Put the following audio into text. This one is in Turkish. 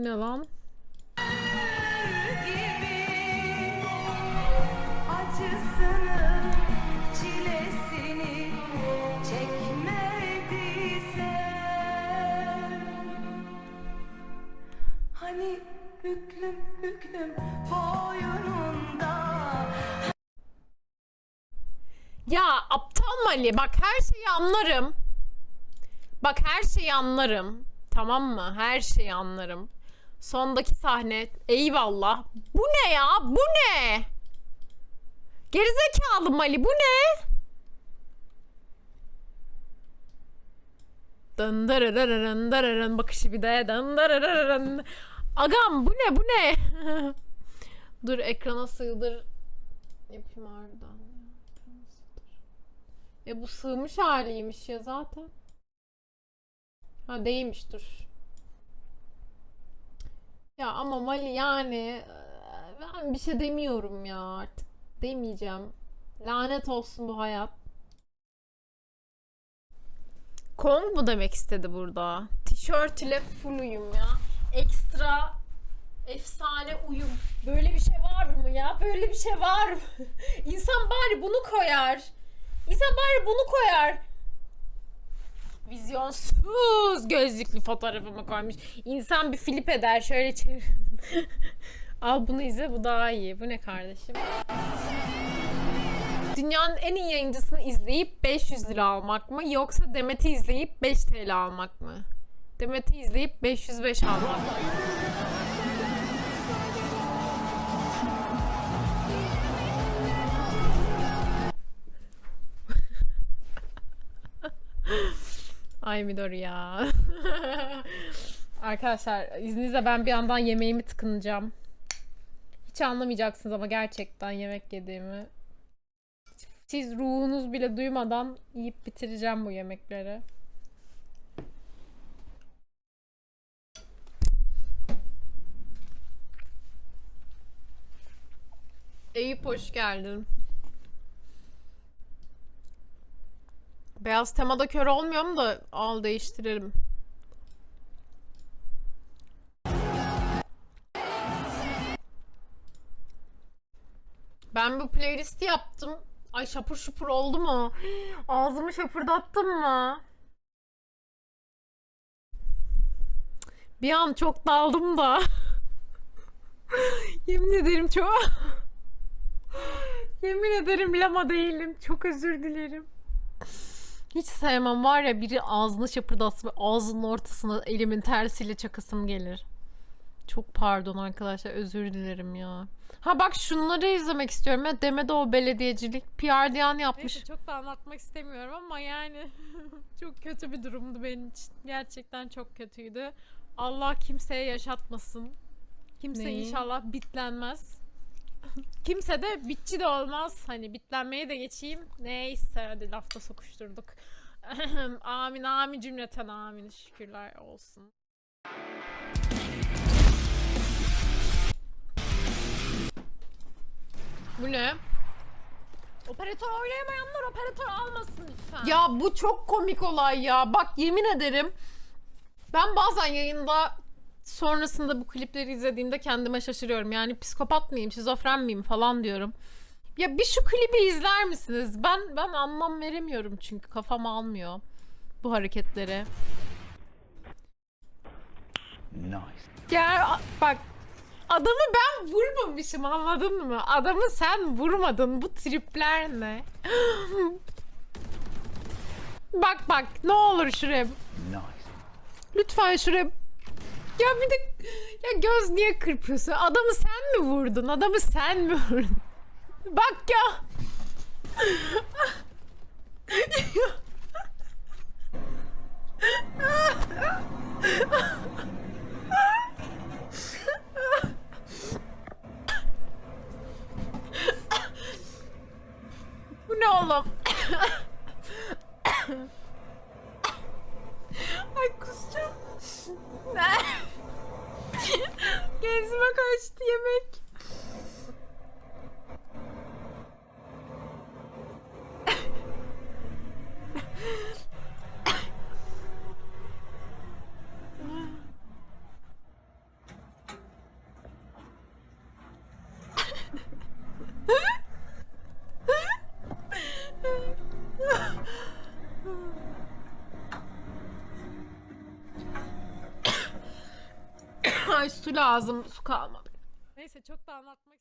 Ne lan? Hani hüklüm hüklüm boynunda Ya aptal Mali bak her şeyi anlarım. Bak her şeyi anlarım. Tamam mı? Her şeyi anlarım. Sondaki sahne eyvallah. Bu ne ya? Bu ne? Gerizekalı Mali bu ne? Dındırırırın dırırın bakışı bir de dındırırırın. Agam bu ne bu ne? Dur ekrana sığdır. Yapayım ardından. E bu sığmış haliymiş ya zaten. Ha değilmiş dur. Ya ama Mali yani e, ben bir şey demiyorum ya artık. Demeyeceğim. Lanet olsun bu hayat. Kong mu demek istedi burada? Tişört ile full uyum ya. Ekstra efsane uyum. Böyle bir şey var mı ya? Böyle bir şey var mı? İnsan bari bunu koyar. İnsan bari bunu koyar. Vizyonsuz gözlüklü fotoğrafımı koymuş. İnsan bir flip eder şöyle çevir. Al bunu izle bu daha iyi. Bu ne kardeşim? Dünyanın en iyi yayıncısını izleyip 500 lira almak mı yoksa Demet'i izleyip 5 TL almak mı? Demet'i izleyip 505 almak mı? Ay Midori ya. Arkadaşlar izninizle ben bir yandan yemeğimi tıkınacağım. Hiç anlamayacaksınız ama gerçekten yemek yediğimi. Siz ruhunuz bile duymadan yiyip bitireceğim bu yemekleri. Eyüp hoş geldin. Beyaz temada kör olmuyorum da al değiştirelim. Ben bu playlisti yaptım. Ay şapur şupur oldu mu? Ağzımı şapırdattım mı? Bir an çok daldım da. Yemin ederim çok... Yemin ederim lama değilim. Çok özür dilerim. Hiç sevmem var ya biri ağzını şapırdatsın ve ağzının ortasına elimin tersiyle çakasım gelir. Çok pardon arkadaşlar özür dilerim ya. Ha bak şunları izlemek istiyorum ya. Demede o belediyecilik PR diyan yapmış. Neyse çok da anlatmak istemiyorum ama yani çok kötü bir durumdu benim için. Gerçekten çok kötüydü. Allah kimseye yaşatmasın. Kimse Neyi? inşallah bitlenmez. Kimse de bitçi de olmaz. Hani bitlenmeyi de geçeyim. Neyse hadi lafta sokuşturduk. amin amin cümleten amin şükürler olsun. Bu ne? Operatör oynayamayanlar operatör almasın lütfen. Ya bu çok komik olay ya. Bak yemin ederim. Ben bazen yayında sonrasında bu klipleri izlediğimde kendime şaşırıyorum. Yani psikopat mıyım, şizofren miyim falan diyorum. Ya bir şu klibi izler misiniz? Ben ben anlam veremiyorum çünkü kafam almıyor bu hareketleri. Nice. Ya bak adamı ben vurmamışım anladın mı? Adamı sen vurmadın. Bu tripler ne? bak bak ne olur şuraya. Nice. Lütfen şuraya. Ya bir de ya göz niye kırpıyorsun? Adamı sen mi vurdun? Adamı sen mi vurdun? Bak ya. Bu ne oğlum? Genzime kaçtı yemek. Ay su lazım. Su kalmadı. Neyse çok da anlatmak